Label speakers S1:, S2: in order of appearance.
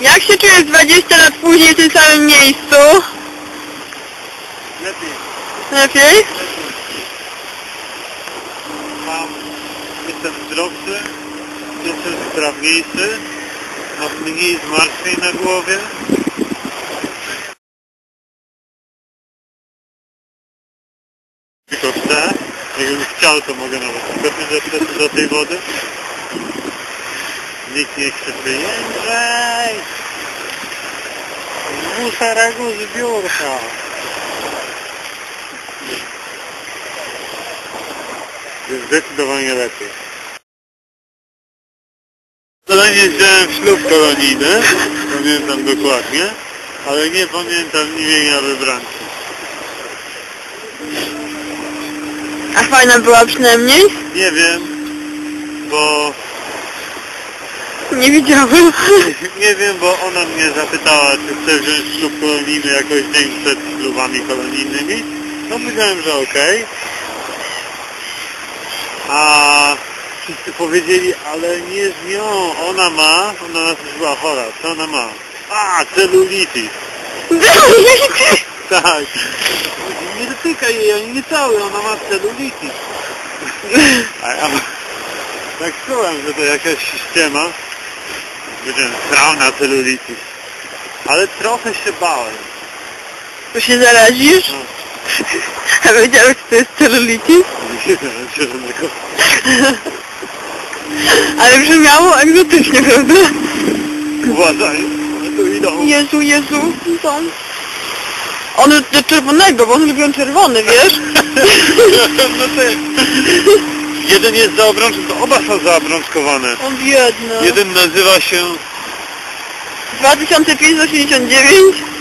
S1: 20 lat później w tym samym miejscu.
S2: Lepiej.
S1: Lepiej?
S2: Mam, jestem zdrowszy, jestem sprawniejszy, mam mniej zmartwień na głowie. Tylko chcę, jakbym chciał, to mogę nawet skoczyć do, do tej wody. Nikt nie chce wyjeżdżaj! Musaragu zbiórka! Jest zdecydowanie lepiej. Zadanie wziąłem w ślub kolonijny, pamiętam dokładnie, ale nie pamiętam imienia wybrańcy.
S1: A fajna była przynajmniej?
S2: Nie wiem, bo
S1: Nie widziałem.
S2: nie wiem, bo ona mnie zapytała, czy chcę wziąć ślub kolonijny jakoś dzień przed ślubami kolonijnymi. No powiedziałem, że okej. A wszyscy powiedzieli, ale nie z nią, ona ma, ona nas już była chora, co ona ma? A, celulitis. Tak. Nie dotykaj jej, ani nie cały, ona ma celulitis. A ja tak czułem, że to jakaś ściema. Powiedziałem, strał na celulitis. Ale trochę się bałem.
S1: To się zarazisz?
S2: No,
S1: A wiedziałeś, co to jest celulitis?
S2: nie wiem, zielonego.
S1: Ale brzmiało egzotycznie, prawda?
S2: Uważaj, one tu idą.
S1: Jezu, Jezu, są. One do czerwonego, bo one lubią czerwony, wiesz?
S2: no ty. Jeden jest zaobrączkowany, to oba są zaobrączkowane.
S1: O biedne.
S2: Jeden nazywa się
S1: 2589